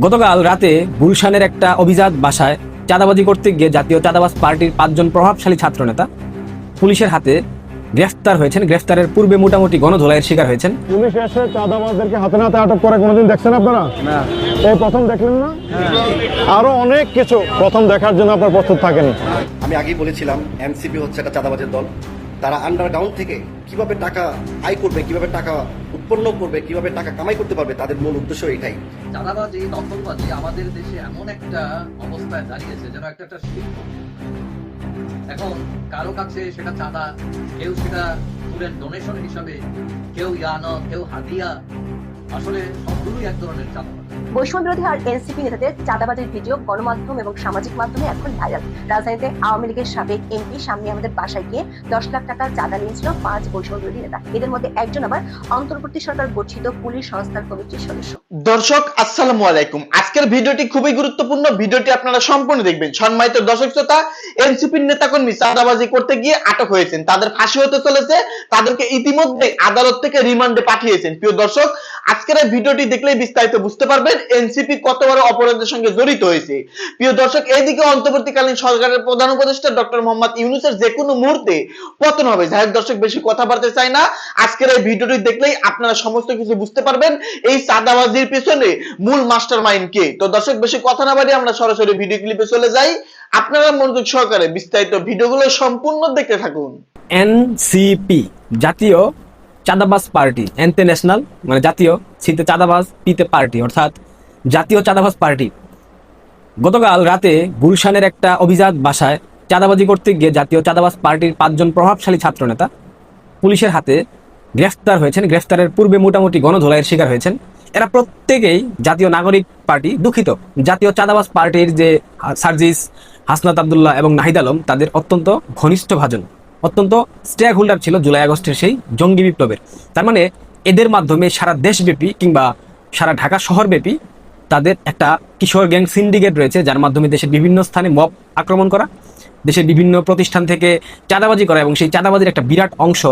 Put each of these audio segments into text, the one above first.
গতকাল রাতে গুলশানের একটা অভিজাত বাসায় চাঁদাবাজি করতে গিয়ে জাতীয় চাঁদাবাজ পার্টির পাঁচজন প্রভাবশালী ছাত্রনেতা পুলিশের হাতে গ্রেফতার হয়েছেন। গ্রেফতারের পূর্বে মোটামুটি গণধোলাইয়ের শিকার হয়েছেন। পুলিশ এসে চাঁদাবাজদেরকে হাতে নাতে আটক করে কোনোদিন দেখছেন আপনারা? এই প্রথম দেখলেন না? আরও অনেক কিছু প্রথম দেখার জন্য আপনার প্রস্তুত থাকেনি। আমি আগেই বলেছিলাম এনসিপি হচ্ছে একটা চাঁদাবাজের দল। তারা আন্ডারগ্রাউন্ড থেকে কীভাবে টাকা আয় করবে কীভাবে টাকা উৎপন্ন করবে, কীভাবে টাকা কামাই করতে পারবে, তাদের মূল উদ্দেশ্য এটাই। দখলবাজি আমাদের দেশে এমন একটা অবস্থায় দাঁড়িয়েছে, যেন একটা একটা শিল্প। এখন কারও কাছে সেটা চাঁদা, কেউ সেটা স্টুডেন্ট ডোনেশন হিসাবে, কেউ ইয়ানো, কেউ হাদিয়া, আসলে সবগুলোই এক ধরনের চাঁদাবাজি বৈষম্য বিরোধী আর এনসিপি নেতাদের চাঁদাবাজির ভিডিও, গণমাধ্যম এবং সামাজিক মাধ্যমে এখন ভাইরাল রাজধানীতে আওয়ামী লীগের সাবেক এমপি সামনে আমাদের বাসায় গিয়ে দশ লাখ টাকা চাঁদা নিয়েছিল পাঁচ বৈষম্য বিরোধী নেতা। এদের মধ্যে একজন আবার অন্তর্বর্তী সরকার গঠিত পুলিশ সংস্থার কমিটির সদস্য। দর্শক, আসসালামু আলাইকুম। আজকের ভিডিওটি খুবই গুরুত্বপূর্ণ। ভিডিওটি আপনারা সম্পূর্ণ দেখবেন। সম্মানিত দর্শক শ্রোতা, এনসিপির নেতাকর্মী চাঁদাবাজি করতে গিয়ে আটক হয়েছেন। তাদের ফাঁসি হতে চলেছে। তাদেরকে ইতিমধ্যে আদালত থেকে রিমান্ডে পাঠিয়েছেন। প্রিয় দর্শক, আজকের ভিডিওটি দেখলেই বিস্তারিত বুঝতে পারবেন। এনসিপি কত বড় অপরাধের সঙ্গে জড়িত হয়েছে? প্রিয় দর্শক এইদিকে অন্তর্বর্তীকালীন সরকারের প্রধান উপদেষ্টা ডক্টর মোহাম্মদ ইউনুসের যে কোনো মুহূর্তে পতন হবে। যাই দর্শক, বেশি কথা বলতে চাই না। আজকের এই ভিডিওটি দেখলেই আপনারা সমস্ত কিছু বুঝতে পারবেন। এই চাঁদাবাজির পেছনে মূল মাস্টার মাইন্ড কে? তো দর্শক, বেশি কথা না বাড়িয়ে আমরা সরাসরি ভিডিও ক্লিপে চলে যাই। আপনারা মনোযোগ সহকারে বিস্তারিত ভিডিওগুলো সম্পূর্ণ দেখতে থাকুন। এনসিপি, জাতীয় চাঁদাবাজ পার্টি ন্যাশনাল মানে জাতীয় সিতে চাঁদাবাজ, পিতে পার্টি, অর্থাৎ জাতীয় চাঁদাবাজ পার্টি। গতকাল রাতে গুলশানের একটা অভিজাত বাসায় চাঁদাবাজি করতে গিয়ে জাতীয় চাঁদাবাজ পার্টির পাঁচজন প্রভাবশালী ছাত্রনেতা পুলিশের হাতে গ্রেফতার হয়েছেন। গ্রেফতারের পূর্বে মোটামুটি গণধোলাইয়ের শিকার হয়েছেন। এরা প্রত্যেকেই জাতীয় নাগরিক পার্টি দুঃখিত। জাতীয় চাঁদাবাজ পার্টির যে সার্জিস, হাসনাত আবদুল্লাহ এবং নাহিদ আলম, তাদের অত্যন্ত ঘনিষ্ঠ ভাজন। অত্যন্ত স্টেক হোল্ডার ছিল জুলাই আগস্টের সেই জঙ্গি বিপ্লবের। তার মানে এদের মাধ্যমে সারা দেশব্যাপী কিংবা সারা ঢাকা শহরব্যাপী তাদের একটা কিশোর গ্যাং সিন্ডিকেট রয়েছে, যার মাধ্যমে দেশের বিভিন্ন স্থানে মব আক্রমণ করা, দেশের বিভিন্ন প্রতিষ্ঠান থেকে চাঁদাবাজি করা এবং সেই চাঁদাবাজির একটা বিরাট অংশ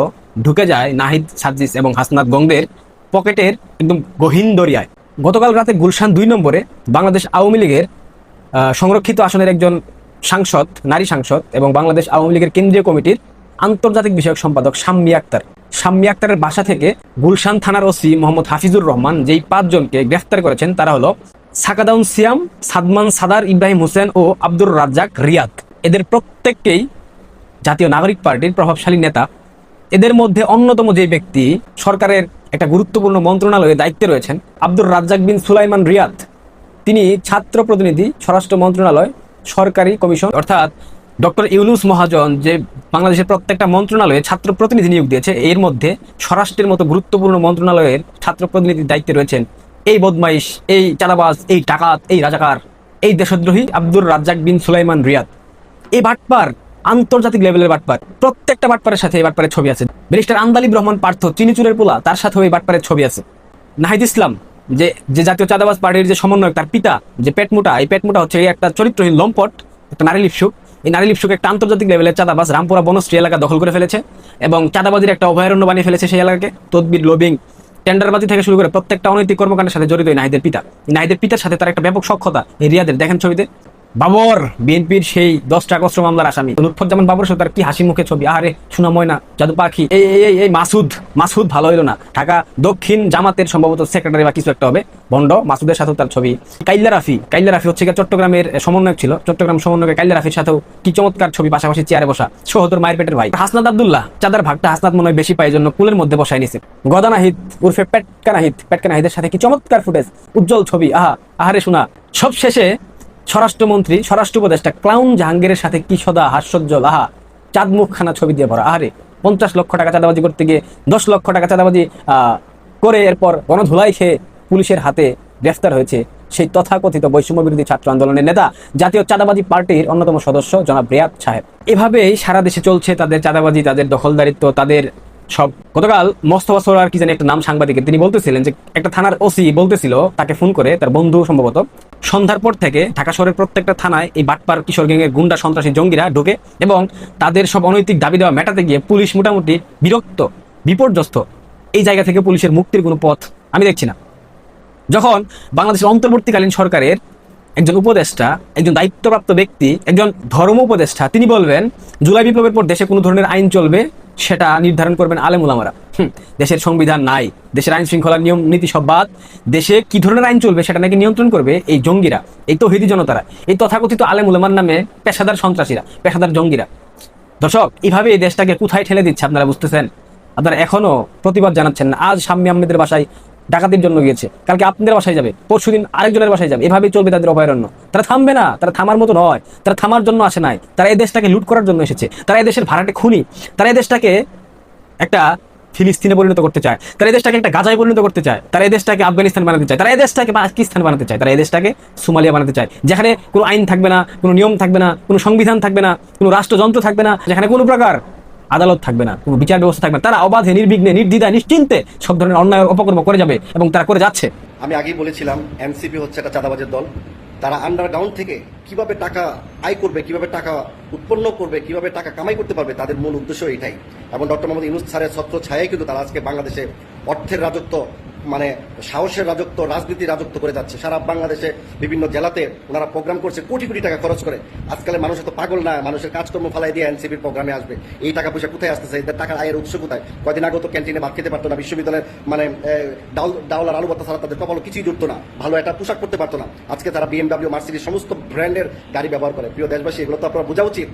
ঢুকে যায় নাহিদ সাজিস এবং হাসনাত গঙ্গের পকেটের একদম গহীন দরিয়ায়। গতকাল রাতে গুলশান দুই নম্বরে বাংলাদেশ আওয়ামী লীগের সংরক্ষিত আসনের একজন সাংসদ, নারী সাংসদ এবং বাংলাদেশ আওয়ামী লীগের কেন্দ্রীয় কমিটির আন্তর্জাতিক বিষয়ক সম্পাদক শাম্মী আক্তার। শাম্মী আক্তারের বাসা থেকে গুলশান থানার ওসি মোহাম্মদ হাফিজুর রহমান যেই পাঁচজনকে গ্রেফতার করেছেন, তারা হলো সাকাদাউন সিয়াম, সাদমান সাদার, ইব্রাহিম হোসেন ও আব্দুর রাজ্জাক রিয়াদ। এদের প্রত্যেককেই জাতীয় নাগরিক পার্টির প্রভাবশালী নেতা। এদের মধ্যে অন্যতম যে ব্যক্তি সরকারের একটা গুরুত্বপূর্ণ মন্ত্রণালয়ে দায়িত্বে রয়েছেন, আব্দুর রাজ্জাক বিন সুলাইমান রিয়াদ। তিনি ছাত্র প্রতিনিধি স্বরাষ্ট্র মন্ত্রণালয় সরকারি কমিশন অর্থাৎ ডক্টর ইউনুস মহাজন যে বাংলাদেশের প্রত্যেকটা মন্ত্রণালয়ে ছাত্র প্রতিনিধি নিয়োগ দিয়েছে, এর মধ্যে স্বরাষ্ট্রের মতো গুরুত্বপূর্ণ মন্ত্রণালয়ের ছাত্র প্রতিনিধির দায়িত্বে রয়েছেন এই বদমাইশ, এই চাঁদাবাজ, এই টাকাত এই রাজাকার, এই দেশদ্রোহী আব্দুর রাজ্জাক বিন সুলাইমান রিয়াদ। এই বাটপার, আন্তর্জাতিক লেভেলের বাটপার, প্রত্যেকটা বাটপারের সাথে এই বাটপারের ছবি আছে। ব্যারিস্টার আন্দালিব রহমান পার্থ, চিনিচুরের পোলা, তার সাথেও এই বাটপারের ছবি আছে। নাহিদ ইসলাম, যে যে জাতীয় চাঁদাবাজ পার্টির যে সমন্বয়ক, তার পিতা, যে পেটমোটা, এই পেটমোটা হচ্ছে এই একটা চরিত্রহীন লম্পট, একটা নারী লিপসুক এই নারী লিপসুক একটা আন্তর্জাতিক লেভেলের চাঁদাবাজ রামপুরা বনশ্রী এলাকা দখল করে ফেলেছে এবং চাঁদাবাজির একটা অভয়ারণ্য বানিয়ে ফেলেছে সেই এলাকাকে। তদবির লবিং টেন্ডারবাজি থেকে শুরু করে প্রত্যেকটা অনৈতিক কর্মকাণ্ডের সাথে জড়িত নাহিদের পিতা। নাহিদের পিতার সাথে তার একটা ব্যাপক সক্ষতা রিয়াদের। দেখেন ছবিতে। বাবর, বিএনপির সেই দশটা আগস্ট মামলার আসামি। লুৎফুজ্জামান বাবর সাথে তার কি হাসি মুখে ছবি? আরে সোনা ময়না জাদু পাখি। এই এই এই মাসুদ মাসুদ ভালো হইল না। ঢাকা দক্ষিণ জামাতের সম্ভবত সেক্রেটারি বা কিছু একটা হবে। বন্ড, মাসুদের সাথেও তার ছবি। কাইল্লা রাফি কাইল্লা রাফি হচ্ছে চট্টগ্রামের সমন্বয়ক ছিল। চট্টগ্রাম সমন্বয়ক কাইল্লা রাফির সাথেও কি চমৎকার ছবি, পাশাপাশি চেয়ারে বসা। সহদর মায়ের পেটের ভাই। হাসনাত আব্দুল্লাহ, চাঁদার ভাগটা হাসনাত মনে হয় বেশি পাই জন্য কুলের মধ্যে বসায় নিছে। গদানাহিদ উর্ফে পেটকানাহিদ পেটকানাহিদের সাথে কি চমৎকার ফুটেজ, উজ্জ্বল ছবি। আহা, আহারে শোনা সব শেষে স্বরাষ্ট্রমন্ত্রী স্বরাষ্ট্র উপদেষ্টা ক্লাউন জাহাঙ্গীরের সাথে কি সদা হাস্যোজ্জ্বল? আহা চাঁদ মুখখানা ছবি দিয়ে ভরা। আহারে, পঞ্চাশ লক্ষ টাকা চাঁদাবাজি করতে গিয়ে দশ লক্ষ টাকা চাঁদাবাজি করে এরপর গণধুলাই খেয়ে পুলিশের হাতে গ্রেফতার হয়েছে সেই তথাকথিত বৈষম্য বিরোধী ছাত্র আন্দোলনের নেতা, জাতীয় চাঁদাবাজি পার্টির অন্যতম সদস্য জনাব রিয়াদ সাহেব। এভাবেই সারা দেশে চলছে তাদের চাঁদাবাজি, তাদের দখলদারিত্ব, তাদের সব। গতকাল মোস্তফা সরার কি জানি একটা নাম সাংবাদিকের, তিনি বলতেছিলেন যে একটা থানার ওসি বলতেছিল, তাকে ফোন করে তার বন্ধু সম্ভবত সন্ধ্যার পর থেকে ঢাকা শহরের প্রত্যেকটা থানায় এই বাটপার কিশোর গ্যাংয়ের গুন্ডা সন্ত্রাসী জঙ্গিরা ঢোকে এবং তাদের সব অনৈতিক দাবি দেওয়া মেটাতে গিয়ে পুলিশ মোটামুটি বিরক্ত, বিপর্যস্ত। এই জায়গা থেকে পুলিশের মুক্তির কোনো পথ আমি দেখছি না। যখন বাংলাদেশের অন্তর্বর্তীকালীন সরকারের একজন উপদেষ্টা, একজন দায়িত্বপ্রাপ্ত ব্যক্তি, একজন ধর্ম উপদেষ্টা, তিনি বলবেন, জুলাই বিপ্লবের পর দেশে কোনো ধরনের আইন চলবে সেটা নির্ধারণ করবেন আলেম উলামারা। দেশের সংবিধান নাই, দেশের আইন শৃঙ্খলার নিয়ম নীতি সব বাদ। দেশে কি ধরনের আইন চলবে সেটা নাকি নিয়ন্ত্রণ করবে এই জঙ্গিরা, এই তো তহিদি জনতারা, এই তথাকথিত আলেম উলামার নামে পেশাদার সন্ত্রাসীরা, পেশাদার জঙ্গিরা। দর্শক, এইভাবে এই দেশটাকে কোথায় ঠেলে দিচ্ছে আপনারা বুঝতেছেন? আপনারা এখনও প্রতিবাদ জানাচ্ছেন না। আজ সাম্মি আহমেদের বাসায় ডাকাতির জন্য গিয়েছে। কালকে আপনাদের বাসায় যাবে, পরশুদিন আরেকজনের বাসায় যাবে। এভাবেই চলবে তাদের অভয়ারণ্য। তারা থামবে না, তারা থামার মতো নয়। তারা থামার জন্য আসে নাই। তারা এই দেশটাকে লুট করার জন্য এসেছে। তারা এই দেশের ভাড়াটে খুনি। তারা এই দেশটাকে একটা ফিলিস্তিনে পরিণত করতে চায়। তারা এই দেশটাকে একটা গাজায় পরিণত করতে চায়। তারা এই দেশটাকে আফগানিস্তান বানাতে চায়। তারা এই দেশটাকে পাকিস্তান বানাতে চায়। তারা এই দেশটাকে সোমালিয়া বানাতে চায়। যেখানে কোনো আইন থাকবে না, কোনো নিয়ম থাকবে না, কোনো সংবিধান থাকবে না, কোনো রাষ্ট্রযন্ত্র থাকবে না, যেখানে কোনো প্রকার আদালত থাকবে না, কোনো বিচার ব্যবস্থা থাকবে না। তারা অবাধে, নির্বিঘ্নে, নির্দ্বিধায়, নিশ্চিন্তে সব ধরনের অন্যায় অপকর্ম করে যাবে এবং তারা করে যাচ্ছে। আমি আগেই বলেছিলাম, এনসিপি হচ্ছে একটা চাঁদাবাজের দল। তারা আন্ডারগ্রাউন্ড থেকে কীভাবে টাকা আয় করবে, কীভাবে টাকা উৎপন্ন করবে, কীভাবে টাকা কামাই করতে পারবে, তাদের মূল উদ্দেশ্য এটাই। এবং ডক্টর মোহাম্মদ ইউনুস স্যারের ছত্র ছায়াই কিন্তু তারা আজকে বাংলাদেশে অর্থের রাজত্ব মানে সাহসের রাজত্ব রাজনীতি রাজত্ব করে যাচ্ছে। সারা বাংলাদেশে বিভিন্ন জেলাতে ওনারা প্রোগ্রাম করছে, কোটি কোটি টাকা খরচ করে। আজকাল মানুষ তো পাগল না, মানুষের কাজকর্ম ফালাই দিয়ে এনসিপির প্রোগ্রামে আসবে। এই টাকা পয়সা কোথায় আসতেছে? এদের টাকার আয়ের উৎস কোথায়? কদিন আগে তো ক্যান্টিনে ভাত খেতে পারতো না, বিশ্ববিদ্যালয়ের মানে ডাউল ডাউল আর আলু ভর্তা ছাড়া তাদের কপাল কিছুই জুটতো না। ভালো একটা পোশাক পরতে পারতো না। আজকে তারা বিএমডাব্লিউ মার্সিডিজ সমস্ত ব্র্যান্ডের গাড়ি ব্যবহার করে। প্রিয় দেশবাসী, এগুলো তো আপনারা বোঝা উচিত।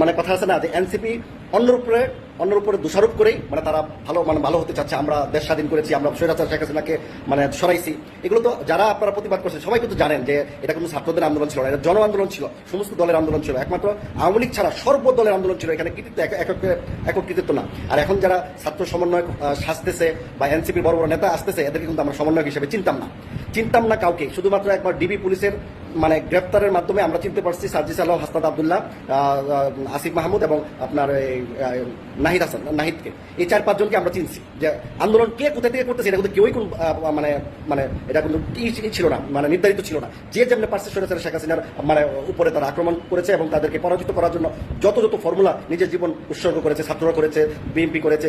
মানে কথা আছে না যে এনসিপি অন্যের উপরে অন্যের উপরে দোষারোপ করেই মানে তারা ভালো মানে ভালো হতে চাচ্ছে, আমরা দেশ স্বাধীন করেছি, আমরা স্বৈরাচার শেখ হাসিনাকে মানে সরাইছি। এগুলো তো যারা আপনারা প্রতিবাদ করছেন, সবাই কিন্তু জানেন যে এটা কোনো ছাত্রদের আন্দোলন ছিল না, এটা জন আন্দোলন ছিল, সমস্ত দলের আন্দোলন ছিল। একমাত্র আওয়ামী লীগ ছাড়া সর্ব দলের আন্দোলন ছিল, এখানে কৃতিত্ব এক- একক কৃতিত্ব না। আর এখন যারা ছাত্র সমন্বয় সাজতেছে বা এনসিপির বড় বড় নেতা আসতেছে, এদেরকে কিন্তু আমরা সমন্বয়ক হিসেবে চিনতাম না। চিনতাম না কাউকে। শুধুমাত্র একবার ডিবি পুলিশের মানে গ্রেপ্তারের মাধ্যমে আমরা চিনতে পারছি সার্জিস আলম হাসনাদ আবদুল্লাহ আসিফ মাহমুদ এবং আপনার নাহিদ হাসান, নাহিদকে। এই চার পাঁচজনকে আমরা চিনছি। যে আন্দোলন কে কোথা থেকে করতেছে, এটা কিন্তু কেউই কোন মানে মানে এটা কিন্তু ছিল না মানে নির্ধারিত ছিল না। যে যেমনি পারছে সরেছে শেখ হাসিনার মানে উপরে তারা আক্রমণ করেছে এবং তাদেরকে পরাজিত করার জন্য যত যত ফর্মুলা নিজের জীবন উৎসর্গ করেছে, ছাত্ররা করেছে, বিএনপি করেছে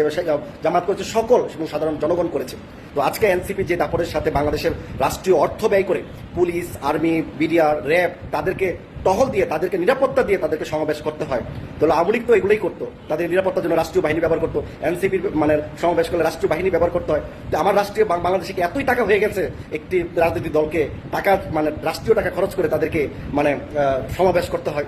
জামাত করেছে, সকল এবং সাধারণ জনগণ করেছে। তো আজকে এনসিপি যে দাপটের সাথে বাংলাদেশের রাষ্ট্রীয় অর্থ ব্যয় করে পুলিশ, আর্মি, বিডিআর, র্যাব তাদেরকে টহল দিয়ে, তাদেরকে নিরাপত্তা দিয়ে তাদেরকে সমাবেশ করতে হয়। তাহলে আওয়ামী লীগ তো এগুলোই করতো। তাদের নিরাপত্তার জন্য রাষ্ট্রীয় বাহিনী ব্যবহার করতো। এনসিপির মানে সমাবেশ করলে রাষ্ট্রীয় বাহিনী ব্যবহার করতে হয়। তো আমার রাষ্ট্রীয় বাংলাদেশে কি এতই টাকা হয়ে গেছে একটি রাজনৈতিক দলকে টাকা মানে রাষ্ট্রীয় টাকা খরচ করে তাদেরকে মানে সমাবেশ করতে হয়?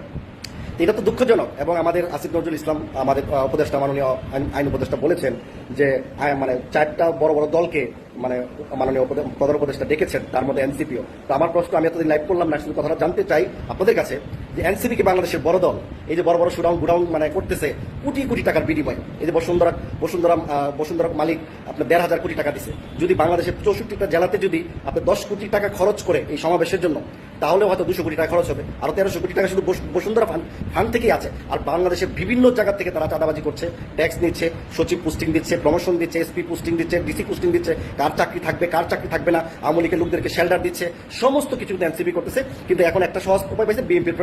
এটা তো দুঃখজনক, এবং আমাদের আসিফ নজরুল ইসলাম, আমাদের উপদেষ্টা, মাননীয় আইন- উপদেষ্টা বলেছেন যে মানে চারটা বড় বড় দলকে মানে মাননীয় প্রধান উপদেষ্টা ডেকেছেন, তার মধ্যে এনসিপিও। তো আমার প্রশ্ন, আমি এতদিন লাইভ করলাম না, শুধু কথাটা জানতে চাই আপনাদের কাছে যে, এনসিপি কি বাংলাদেশের বড় দল? এই যে বড় বড় সুডাউন গুডাউন মানে করতেছে, কোটি কোটি টাকার বিনিময়। এই যে বসুন্ধরা বসুন্ধরা বসুন্ধরা মালিক আপনার দেড় হাজার কোটি টাকা দিছে। যদি বাংলাদেশের চৌষট্টিটা জেলাতে যদি আপনি দশ কোটি টাকা খরচ করে এই সমাবেশের জন্য তাহলে হয়তো দুশো কোটি টাকা খরচ হবে। আর তেরোশো কোটি টাকা শুধু বসুন্ধরা ফান্ড ফান্ড থেকেই আছে। আর বাংলাদেশের বিভিন্ন জায়গা থেকে তারা চাঁদাবাজি করছে। ট্যাক্স নিচ্ছে, সচিব পোস্টিং দিচ্ছে প্রমোশন দিচ্ছে এসপি পোস্টিং দিচ্ছে ডিসি পোস্টিং দিচ্ছে। কার চাকরি থাকবে, কার চাকরি থাকবে না, আওয়ামী লীগের লোকদেরকে শেল্টার দিচ্ছে। সমস্ত কিছু এনসিপি করতেছে। কিন্তু এখন একটা সহজ উপায় পাইছে বিএনপির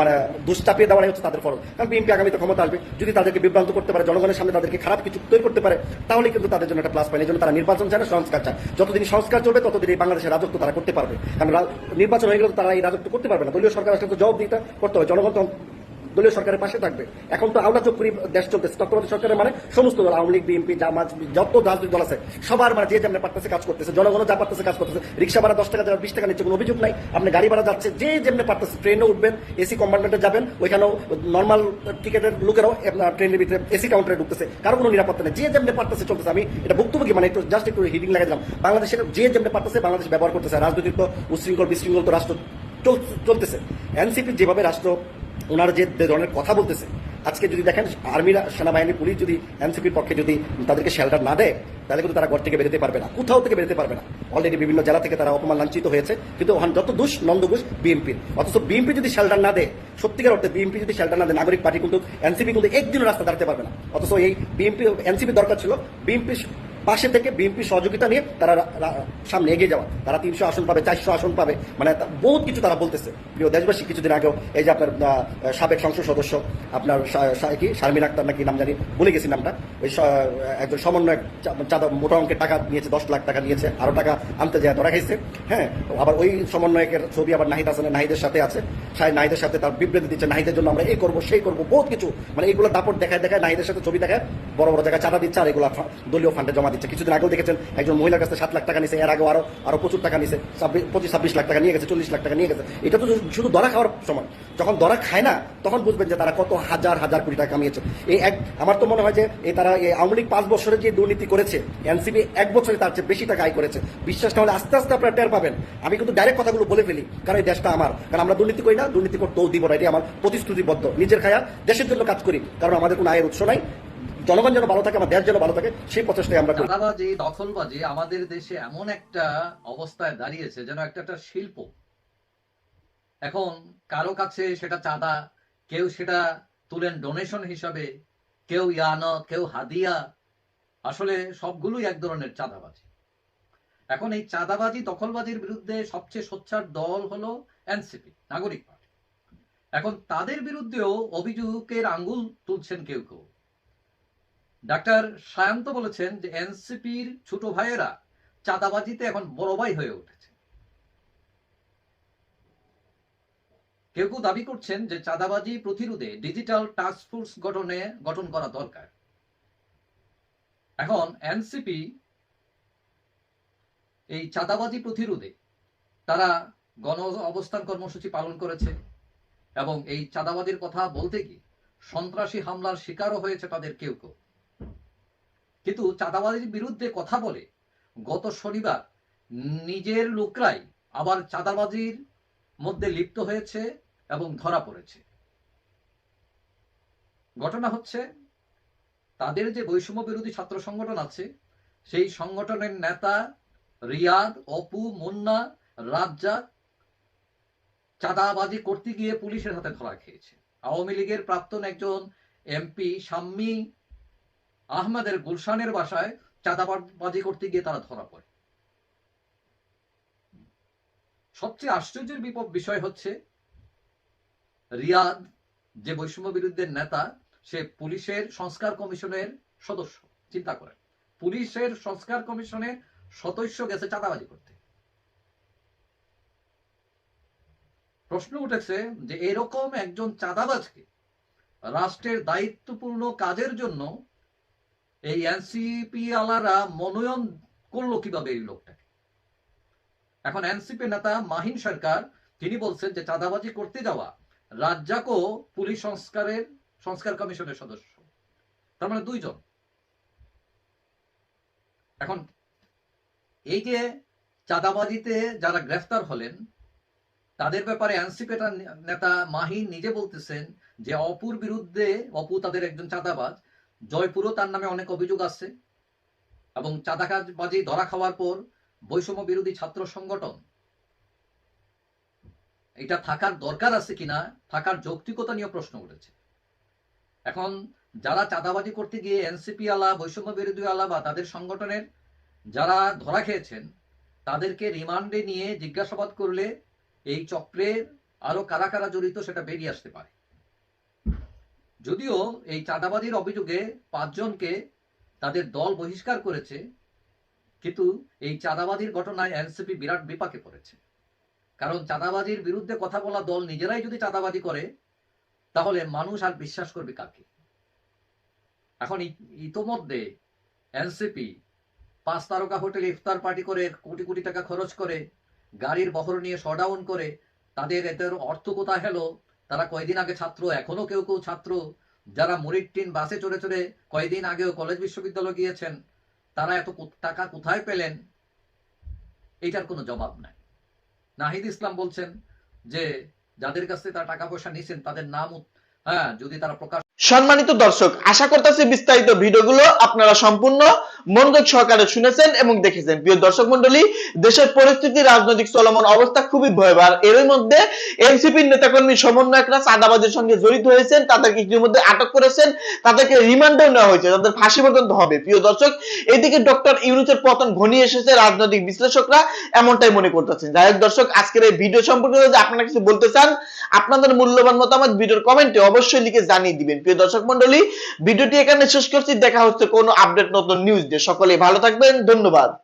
মানে দুষ্টাপিয়ে দেওয়াই হচ্ছে তাদের ফরজ। কারণ বিএনপি আগামীতে ক্ষমতা আসবে। যদি তাদেরকে বিভ্রান্ত করতে পারে, জনগণের সামনে তাদেরকে খারাপ কিছু তৈরি করতে পারে, তাহলে কিন্তু তাদের জন্য একটা প্লাস পয়েন্ট এই জন্য তারা নির্বাচন চায় না, সংস্কার চায়। যতদিন সংস্কার চলবে, ততদিন এই বাংলাদেশের রাজত্ব তারা করতে পারবে। কারণ নির্বাচন হয়ে গেলে তারা এই রাজত্ব করতে পারবে না। দলীয় সরকার আসলে তো জবাব দিতে করতে হবে। জনগণ দলীয় সরকারের পাশে থাকবে। এখন তো আওলা চক্রি দেশ চলতেছে তত্ত্বাবধায়ক সরকারের মানে সমস্ত দল, আওয়ামী লীগ, বিএনপি, জামাত, যত রাজনৈতিক দল আছে, সবার মানে যে যেমন পারতেছে কাজ করতেছে, জনগণও যা পারতেছে কাজ করতেছে রিক্সা ভাড়া দশ টাকা যারা বিশ টাকা নিচ্ছে কোনো অভিযোগ নাই, আপনি গাড়ি ভাড়া যাচ্ছে, যে যেমনি পারতেছে, ট্রেনে উঠবেন এসি কম্পার্টমেন্টে যাবেন, ওইখানেও নর্মাল টিকেটের লোকেরাও ট্রেনের ভিতরে এসি কাউন্টারে ঢুকতেছে, কারও কোনো নিরাপত্তা নেই। যে যেমনি পারতেছে চলতেছে, আমি এটা ভুক্তভোগী মানে একটু জাস্ট একটু হিডিং লাগাই দিলাম। বাংলাদেশের যে যেমনি পারতেছে, বাংলাদেশ ব্যবহার করতেছে, রাজনৈতিক তো উশৃঙ্খল বিশৃঙ্খল তো রাষ্ট্র চলতেছে। এনসিপি যেভাবে রাষ্ট্র ওনারা যে ধরনের কথা বলতেছে, আজকে যদি দেখেন আর্মিরা, সেনাবাহিনী, পুলিশ যদি এনসিপির পক্ষে যদি তাদেরকে শেল্টার না দেয়, তাহলে কিন্তু তারা ঘর থেকে বেরোতে পারবে না, কোথাও থেকে বেরোতে পারবে না। অলরেডি বিভিন্ন জেলা থেকে তারা অপমান লাঞ্ছিত হয়েছে, কিন্তু ওখানে যত দুষ নন্দ ঘোষ বিএনপির অথচ বিএনপি যদি শেল্টার না দেয়, সত্যিকার অর্থে বিএনপি যদি শেল্টার না দেয়, নাগরিক পার্টি কিন্তু, এনসিপি কিন্তু একদিনও রাস্তা দাঁড়াতে পারবে না। অথচ এই বিএনপি এনসিপি দরকার ছিল বিএনপি পাশে থেকে বিএনপি সহযোগিতা নিয়ে তারা সামনে এগিয়ে যাওয়া। তারা তিনশো আসন পাবে, চারশো আসন পাবে। মানে বহুত কিছু তারা বলতেছে। প্রিয় দেশবাসী, কিছুদিন আগেও এই যে আপনার সাবেক সংসদ সদস্য, আপনার কি, শারমিন আক্তার নাকি নাম জানি, ভুলে গেছি নামটা। ওই একজন সমন্বয়ক, চা- চাঁদা, মোটা অঙ্কের টাকা নিয়েছে, দশ লাখ টাকা নিয়েছে, আরও টাকা আনতে যায়, ধরা খাইছে। হ্যাঁ আবার ওই সমন্বয়কের ছবি আবার নাহিদ হাসানের নাহিদের সাথে আছে। সাহেব নাহিদের সাথে তার বিবৃতি দিচ্ছে, নাহিদের জন্য আমরা এই করব, সেই করব, বহুত কিছু। মানে এইগুলো দাপট দেখায় দেখায়, নাহিদের সাথে ছবি দেখায়, বড় বড় জায়গায় চাঁদা দিচ্ছে আর এগুলো দলীয় ফান্ডে জমা দিচ্ছে। কিছুদিন আগেও দেখেছেন একজন মহিলার কাছে সাত লাখ টাকা নিছে, এর আগেও আরও আরও প্রচুর টাকা নিছে পঁচিশ, ছাব্বিশ লাখ টাকা নিয়ে গেছে, চল্লিশ লাখ টাকা নিয়ে গেছে। এটা তো শুধু- ধরা খাওয়ার সময় যখন ধরা খায় না, তখন বুঝবেন যে তারা কত হাজার হাজার কোটি টাকা কামিয়েছে। এই এক আমার তো মনে হয় যে এই তারা এই আওয়ামী লীগ পাঁচ বছরে যে দুর্নীতি করেছে, এনসিপি এক বছরে তার চেয়ে বেশি টাকা আয় করেছে। বিশ্বাস না হলে আস্তে আস্তে আপনারা টের পাবেন। আমি কিন্তু ডাইরেক্ট কথাগুলো বলে ফেলি, কারণ এই দেশটা আমার। কারণ আমরা দুর্নীতি করি না, দুর্নীতি করতেও দিব না এটি আমার প্রতিশ্রুতিবদ্ধ। নিজের খায়া দেশের জন্য কাজ করি, কারণ আমাদের কোনো আয়ের উৎস নাই। জনগণ যেন ভালো থাকে, আমার দেশ যেন ভালো থাকে, সেই প্রচেষ্টাই আমরা করি। চাঁদাবাজি দখলবাজি আমাদের দেশে এমন একটা অবস্থায় দাঁড়িয়েছে যেন একটা একটা শিল্প। এখন কারও কাছে সেটা চাঁদা, কেউ সেটা তুলেন ডোনেশন হিসাবে, কেউ ইয়ানত, কেউ হাদিয়া, আসলে সবগুলোই এক ধরনের চাঁদাবাজি। এখন এই চাঁদাবাজি, দখলবাজির বিরুদ্ধে সবচেয়ে সোচ্চার দল হলো এনসিপি, নাগরিক পার্টি। এখন তাদের বিরুদ্ধেও অভিযোগের আঙ্গুল তুলছেন কেউ কেউ। ডাক্তার সায়ন্ত বলেছেন যে এনসিপির ছোট ভাইয়েরা চাঁদাবাজিতে এখন বড় ভাই হয়ে উঠেছে। কেউ কেউ দাবি করছেন যে চাঁদাবাজি প্রতিরোধে ডিজিটাল টাস্ক ফোর্স গঠনে, গঠন করা দরকার। এখন এনসিপি এই চাঁদাবাজি প্রতিরোধে তারা গণ অবস্থান কর্মসূচি পালন করেছে এবং এই চাঁদাবাজির কথা বলতে গিয়ে সন্ত্রাসী হামলার শিকারও হয়েছে তাদের কেউ কেউ। কিন্তু চাঁদাবাজির বিরুদ্ধে কথা বলে। গত শনিবার নিজের লোকরাই আবার চাঁদাবাজির মধ্যে লিপ্ত হয়েছে এবং ধরা পড়েছে। ঘটনা হচ্ছে, তাদের যে বৈষম্য বিরোধী ছাত্র সংগঠন আছে, সেই সংগঠনের নেতা রিয়াদ, অপু, মুন্না, রাজ্জাক চাঁদাবাজি করতে গিয়ে পুলিশের হাতে ধরা খেয়েছে। আওয়ামী লীগের প্রাক্তন একজন এমপি শাম্মী আহমেদের গুলশানের বাসায় চাঁদাবাজি করতে গিয়ে তারা ধরা পড়ে। সবচেয়ে আশ্চর্যের বিপদ বিষয় হচ্ছে, রিয়াদ, যে বৈষম্য বিরুদ্ধের নেতা, সে পুলিশের সংস্কার কমিশনের সদস্য, চিন্তা করেন। পুলিশের সংস্কার কমিশনের সদস্য গেছে চাঁদাবাজি করতে। প্রশ্ন উঠেছে যে, এরকম একজন চাঁদাবাজকে রাষ্ট্রের দায়িত্বপূর্ণ কাজের জন্য এই এনসিপি আলারা মনোনয়ন করল কীভাবে এই লোকটাকে? এখন এনসিপি নেতা মাহিন সরকার, তিনি বলছেন যে চাঁদাবাজি করতে যাওয়া রাজ্জাকও পুলিশ সংস্কারের, সংস্কার কমিশনের সদস্য। তার মানে দুইজন। এখন এই যে চাঁদাবাজিতে যারা গ্রেফতার হলেন, তাদের ব্যাপারে এনসিপি নেতা মাহিন নিজে বলতেছেন যে অপুর বিরুদ্ধে, অপু তাদের একজন চাঁদাবাজ জয়পুরও তার নামে অনেক অভিযোগ আছে এবং চাঁদাবাজি, ধরা খাওয়ার পর বৈষম্য বিরোধী ছাত্র সংগঠন। এটা থাকার দরকার আছে কিনা, থাকার যৌক্তিকতা নিয়ে প্রশ্ন উঠেছে। এখন যারা চাঁদাবাজি করতে গিয়ে এনসিপি আলা, বৈষম্য বিরোধী আলা বা তাদের সংগঠনের যারা ধরা খেয়েছেন, তাদেরকে রিমান্ডে নিয়ে জিজ্ঞাসাবাদ করলে এই চক্রের আরও কারা কারা জড়িত সেটা বেরিয়ে আসতে পারে। যদিও এই চাঁদাবাজির অভিযোগে পাঁচজনকে তাদের দল বহিষ্কার করেছে, কিন্তু এই চাঁদাবাজির ঘটনায় এনসিপি বিরাট বিপাকে পড়েছে। কারণ চাঁদাবাজির বিরুদ্ধে কথা বলা দল নিজেরাই যদি চাঁদাবাজি করে, তাহলে মানুষ আর বিশ্বাস করবে কাকে? এখন ইতোমধ্যে এনসিপি পাঁচ তারকা হোটেলে ইফতার পার্টি করে, কোটি কোটি টাকা খরচ করে, গাড়ির বহর নিয়ে শডাউন করে, তাদের এদের অর্থ কোথায় হলো? তারা কয়দিন আগে ছাত্র, এখনও কেউ কেউ ছাত্র। যারা মরিটিন বাসে চড়ে চড়ে কয়দিন আগেও কলেজ বিশ্ববিদ্যালয় গিয়েছেন, তারা এত টাকা কোথায় পেলেন? এটার কোনো জবাব নাই। নাহিদ ইসলাম বলছেন যে, যাদের কাছে তারা টাকা পয়সা নিয়েছেন তাদের নাম হ্যাঁ যদি তারা প্রকাশ সম্মানিত দর্শক, আশা করতেছি বিস্তারিত ভিডিওগুলো আপনারা সম্পূর্ণ মনোযোগ সহকারে শুনেছেন এবং দেখেছেন। প্রিয় দর্শক মন্ডলী দেশের পরিস্থিতি, রাজনৈতিক চলমান অবস্থা খুবই ভয়াবহ। আর এর মধ্যে এনসিপির নেতাকর্মী সমন্বয়করা চাঁদাবাজের সঙ্গে জড়িত হয়েছেন, তাদেরকে ইতিমধ্যে আটক করেছেন, তাদেরকে রিমান্ডেও নেওয়া হয়েছে, তাদের ফাঁসি পর্যন্ত হবে। প্রিয় দর্শক, এদিকে ডক্টর ইউনুসের পতন ঘনিয়ে এসেছে, রাজনৈতিক বিশ্লেষকরা এমনটাই মনে করতেছেন। যাই হোক দর্শক, আজকের এই ভিডিও সম্পর্কে যদি আপনারা কিছু বলতে চান, আপনাদের মূল্যবান মতামত ভিডিওর কমেন্টে অবশ্যই লিখে জানিয়ে দিবেন। প্রিয় দর্শক মন্ডলী, ভিডিওটি এখানে শেষ করছি। দেখা হচ্ছে কোনো আপডেট নতুন নিউজ দিয়ে সকলে ভালো থাকবেন। ধন্যবাদ।